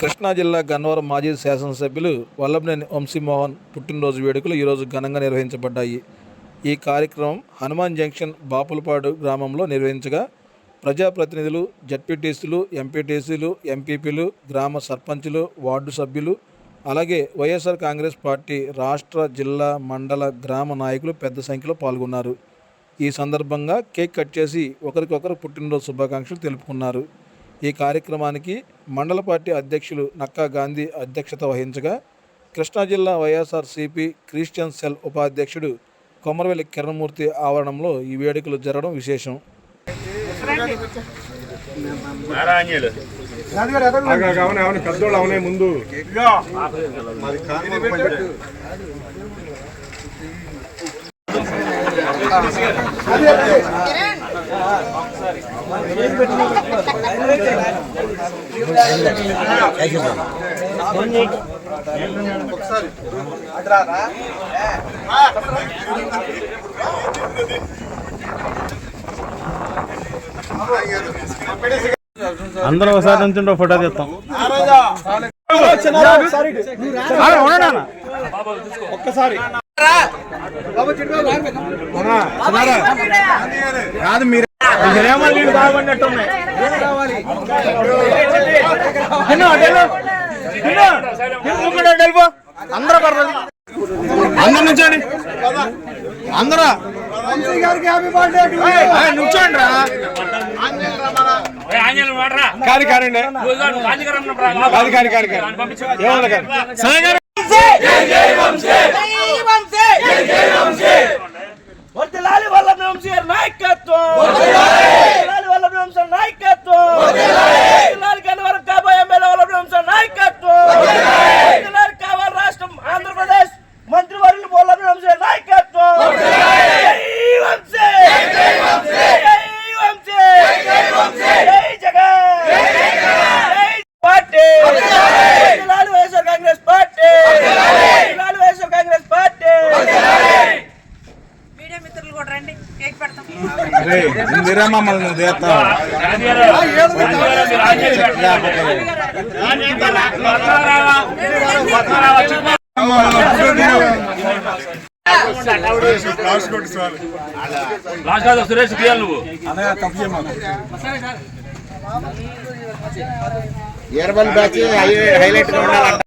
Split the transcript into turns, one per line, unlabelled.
కృష్ణా జిల్లా గన్నవరం మాజీ శాసనసభ్యులు వల్లభనేని వంశీమోహన్ పుట్టినరోజు వేడుకలు ఈరోజు ఘనంగా నిర్వహించబడ్డాయి. ఈ కార్యక్రమం హనుమాన్ జంక్షన్ బాపులపాడు గ్రామంలో నిర్వహించగా ప్రజాప్రతినిధులు జడ్పీటీసీలు ఎంపీటీసీలు ఎంపీపీలు గ్రామ సర్పంచులు వార్డు సభ్యులు అలాగే వైఎస్ఆర్ కాంగ్రెస్ పార్టీ రాష్ట్ర జిల్లా మండల గ్రామ నాయకులు పెద్ద సంఖ్యలో పాల్గొన్నారు. ఈ సందర్భంగా కేక్ కట్ చేసి ఒకరికొకరు పుట్టినరోజు శుభాకాంక్షలు తెలుపుకున్నారు. ఈ కార్యక్రమానికి మండల పార్టీ అధ్యక్షులు నక్కా గాంధీ అధ్యక్షత వహించగా కృష్ణా జిల్లా వైఎస్ఆర్ సిపి క్రిస్టియన్ సెల్ ఉపాధ్యక్షుడు కొమరవెల్లి కిరణమూర్తి ఆవరణంలో ఈ వేడుకలు జరగడం విశేషం.
అవును ముందు
అందరూ ఒకసారి నుంచి ఫోటో తీస్తాం.
ఒక్కసారి. కాదు మీరు
మీరేమో నీళ్ళు బాగుపడినట్టున్నాయి అందరూ పర్లేదు అందరు అందరూ నుంచోండి రా కాదు కానండి కాదు కాదు కాదు కాదు ఏమన్నా కాదు
ఇందిరా మమ్మల్ని నువ్వు తీస్తావు
సురేష్ తీయాలి నువ్వు
ఎర్బల్ బ్యాచ్ హైలైట్గా ఉండాలంట.